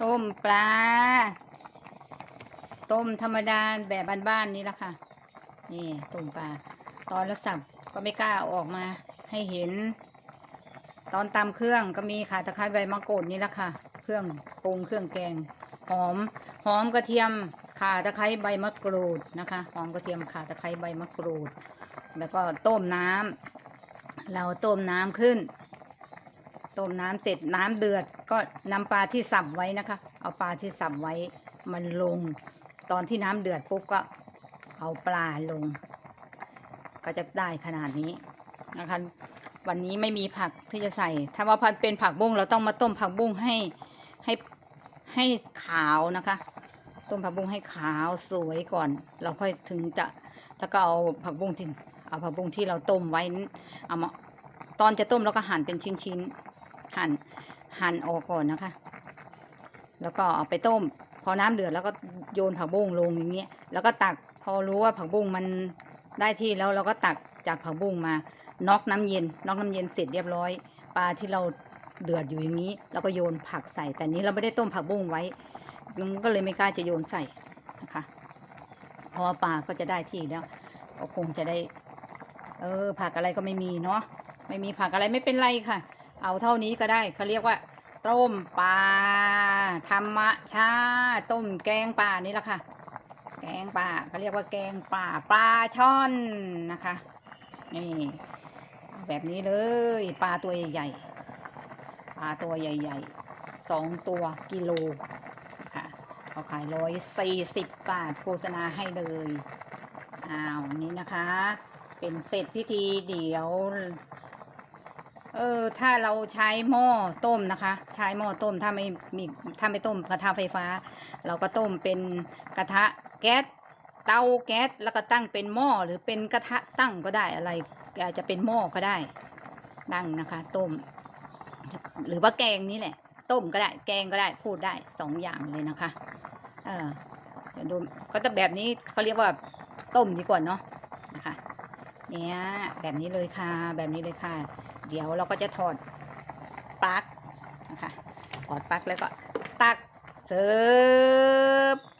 ต้มปลา ต้มธรรมดาแบบบ้านๆนี่แหละค่ะ นี่ต้มปลา ตอนละสับก็ไม่กล้าออกมาให้เห็น ตอนตำเครื่องก็มีข่าตะไคร้ใบมะกรูดนี่แหละค่ะ เครื่องปรุงเครื่องแกงหอมหอมกระเทียมข่าตะไคร้ใบมะกรูดนะคะหอมกระเทียมข่าตะไคร้ใบมะกรูด แล้วก็ต้มน้ำเราต้มน้ำขึ้น ต้มน้ำเสร็จน้ำเดือดก็นำปลาที่สับไว้นะคะ เอาปลาที่สับไว้มันลง ตอนที่น้ำเดือดปุ๊บก็เอาปลาลง ก็จะได้ขนาดนี้นะคะ วันนี้ไม่มีผักที่จะใส่ ถ้าว่าพันเป็นผักบุ้งเราต้องมาต้มผักบุ้งให้ให้ให้ขาวนะคะ ต้มผักบุ้งให้ขาวสวยก่อน เราค่อยถึงจะแล้วก็เอาผักบุ้งที่เอาผักบุ้งที่เราต้มไว้นเอามาตอนจะต้มเราก็หั่นเป็นชิ้นๆ หั่นหั่นออกก่อนนะคะ แล้วก็เอาไปต้ม พอน้ำเดือดแล้วก็โยนผักบุ้งลงอย่างเงี้ยแล้วก็ตักพอรู้ว่าผักบุ้งมันได้ที่แล้วเราก็ตักจากผักบุ้งมาน็อกน้ำเย็นน็อกน้ำเย็นเสร็จเรียบร้อย ปลาที่เราเดือดอยู่อย่างนี้เราก็โยนผักใส่ แต่นี้เราไม่ได้ต้มผักบุ้งไว้มันก็เลยไม่กล้าจะโยนใส่นะคะเพราะว่าปลาก็จะได้ที่แล้วก็คงจะได้ เออผักอะไรก็ไม่มีเนาะไม่มีผักอะไรไม่เป็นไรค่ะ เอาเท่านี้ก็ได้เขาเรียกว่า ต้มปลาธรรมชาติต้มแกงปลานี่แหละค่ะ แกงปลาเขาเรียกว่าแกงปลาปลาช่อนนะคะนี่แบบนี้เลยปลาตัวใหญ่ๆปลาตัวใหญ่ๆสองตัวกิโลค่ะเขาขายร้อยสี่สิบบาทโฆษณาให้เลยอ้าวนี่นะคะ เป็นเสร็จพิธีเดี๋ยว เออถ้าเราใช้หม้อต้มนะคะ ใช้หม้อต้มถ้าไม่มีถ้าไม่ต้มกระทะไฟฟ้า เราก็ต้มเป็นกระทะแก๊สเตาแก๊สแล้วก็ตั้งเป็นหม้อหรือเป็นกระทะตั้งก็ได้อะไรอาจจะเป็นหม้อก็ได้ตั้งนะคะ ต้ม หรือว่าแกงนี่แหละ ต้มก็ได้แกงก็ได้พูดได้สองอย่างเลยนะคะ เออเดี๋ยวดูก็จะแบบนี้เขาเรียกว่าต้มดีกว่าเนาะนะคะ เนี่ยแบบนี้เลยค่ะ แบบนี้เลยค่ะ เดี๋ยวเราก็จะถอดปลั๊กนะคะถอดปลั๊กแล้วก็ตักเสิร์ฟ